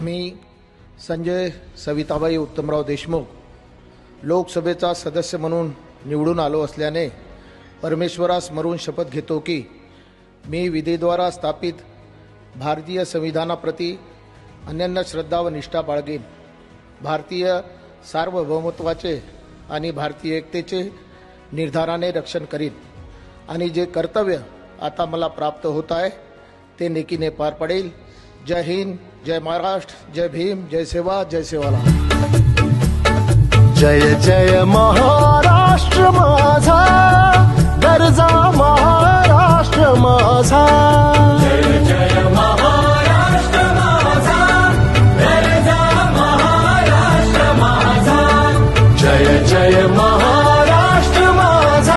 मी संजय सविताबाई उत्तमराव देशमुख लोकसभेचा सदस्य म्हणून निवडून आलो असल्याने परमेश्वरास स्मरून शपथ घेतो की मी विधीद्वारा स्थापित भारतीय संविधानाप्रती अनन्य श्रद्धा व निष्ठा बाळगेन. भारतीय सार्वभौमत्वाचे आणि भारतीय एकतेचे निर्धाराने रक्षण करीन. आणि जे कर्तव्य आता मला प्राप्त होत आहे ते नेकीने पार पडेल. जय हिंद जय महाराष्ट्र जय भीम जय सेवा जय सेवाला जय जय महाराष्ट्र माझा गरजा महाराष्ट्र माझा